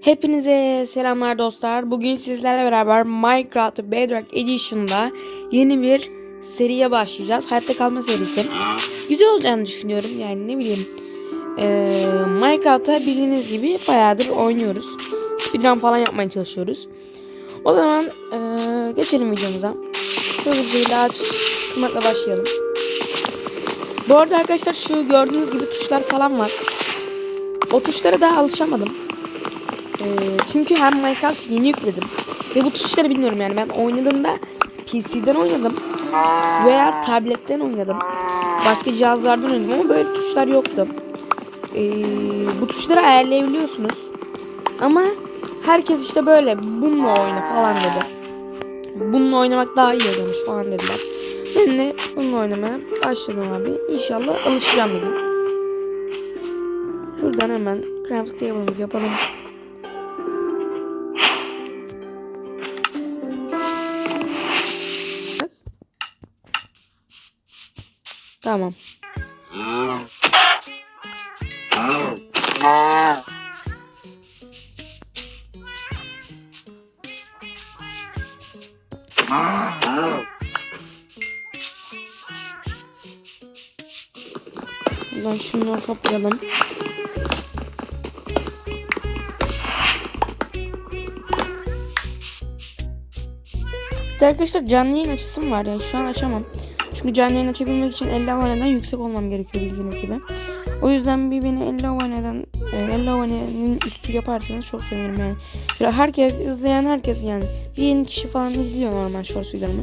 Hepinize selamlar dostlar. Bugün sizlerle beraber Minecraft Bedrock Edition'da yeni bir seriye başlayacağız. Hayatta kalma serisi. Güzel olacağını düşünüyorum. Yani ne bileyim. Ee, Minecraft'ta bildiğiniz gibi bayağıdır oynuyoruz. Speedrun falan yapmaya çalışıyoruz. O zaman ee, geçelim videomuza. Hızlıca aç. Kımatla başlayalım. Bu arada arkadaşlar şu gördüğünüz gibi tuşlar falan var. O tuşlara daha alışamadım. Ee, çünkü hem Minecraft yeni yükledim. Ve bu tuşları bilmiyorum yani ben oynadığımda PC'den oynadım. Veya tabletten oynadım. Başka cihazlardan oynadım ama böyle tuşlar yoktu. Ee, bu tuşları ayarlayabiliyorsunuz. Ama herkes işte böyle bununla oyna falan dedi. Bununla oynamak daha iyi oluyormuş falan dediler. Ben de bununla oynamaya başladım abi. İnşallah alışacağım gün. Şuradan hemen crafting table'ımızı yapalım. Tamam. Buradan şunları toplayalım. Arkadaşlar canlı yayın açısım var ya şu an açamam. Çünkü canlı açabilmek için 50 aboneden yüksek olmam gerekiyor bildiğiniz gibi. O yüzden bir beni 50 aboneden e, 50 abonenin üstü yaparsanız çok sevinirim yani. Şöyle herkes izleyen herkes yani bir yeni kişi falan izliyor normal short videolarımı.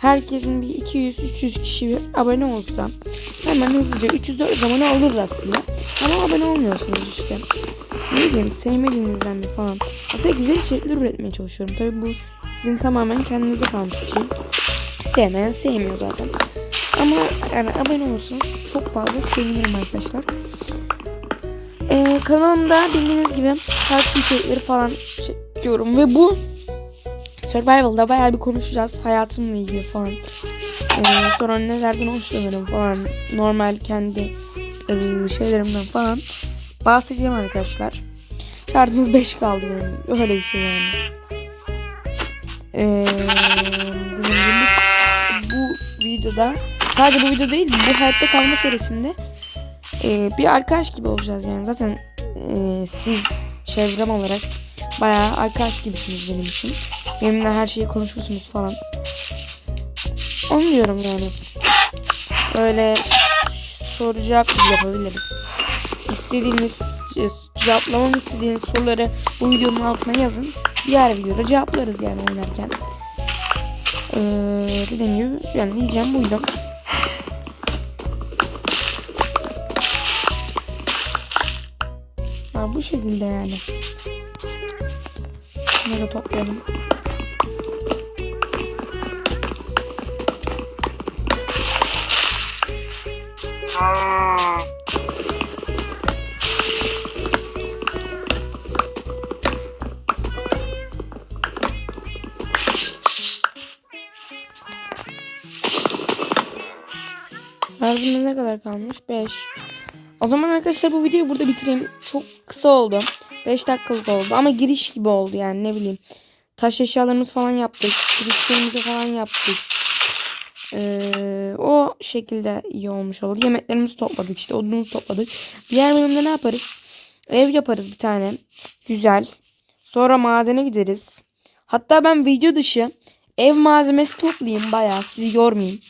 Herkesin bir 200-300 kişi abone olsa hemen hızlıca 300-400 abone oluruz aslında. Ama abone olmuyorsunuz işte. Ne bileyim sevmediğinizden mi falan. Aslında güzel içerikler üretmeye çalışıyorum. Tabii bu sizin tamamen kendinize kalmış bir şey. Sevmeyen sevmiyor zaten. Ama yani abone olursanız çok fazla sevinirim arkadaşlar. Ee, kanalımda bildiğiniz gibi farklı içerikleri falan çekiyorum ve bu Survival'da bayağı bir konuşacağız hayatımla ilgili falan. Ee, sonra nelerden hoşlanırım falan normal kendi e, şeylerimden falan bahsedeceğim arkadaşlar. Şarjımız 5 kaldı yani öyle bir şey yani. Ee, bu videoda sadece bu video değil bu hayatta kalma serisinde e, bir arkadaş gibi olacağız yani. Zaten e, siz çevrem olarak bayağı arkadaş gibisiniz benim için. Benimle her şeyi konuşursunuz falan. Onu diyorum yani. Böyle soru cevap yapabiliriz. İstediğiniz cevaplamamı istediğiniz soruları bu videonun altına yazın. Diğer videoda cevaplarız yani oynarken. Ee, dediğim gibi yani diyeceğim buydu. Bu şekilde yani. Bunları toplayalım. Şarjımız ne kadar kalmış? 5. O zaman arkadaşlar bu videoyu burada bitireyim. Çok kısa oldu. 5 dakikalık oldu ama giriş gibi oldu yani ne bileyim. Taş eşyalarımız falan yaptık. Girişlerimizi falan yaptık. Ee, o şekilde iyi olmuş oldu. Yemeklerimizi topladık işte odunumuzu topladık. Diğer bölümde ne yaparız? Ev yaparız bir tane. Güzel. Sonra madene gideriz. Hatta ben video dışı ev malzemesi toplayayım bayağı sizi yormayayım.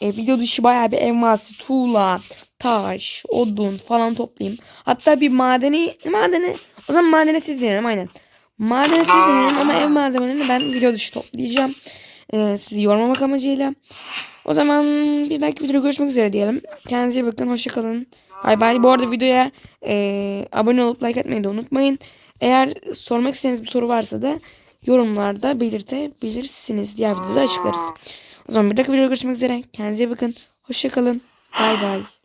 E, video dışı bayağı bir malzemesi, tuğla, taş, odun falan toplayayım. Hatta bir madeni, madeni, o zaman madene siz denerim aynen. Madene siz denerim ama ev malzemelerini ben video dışı toplayacağım. E, sizi yormamak amacıyla. O zaman bir dahaki videoda görüşmek üzere diyelim. Kendinize bakın, hoşçakalın. Bay bay. Bu arada videoya e, abone olup like etmeyi de unutmayın. Eğer sormak istediğiniz bir soru varsa da yorumlarda belirtebilirsiniz. Diğer videoda açıklarız. O zaman bir dakika videoda görüşmek üzere. Kendinize iyi bakın. Hoşçakalın. Bay bay.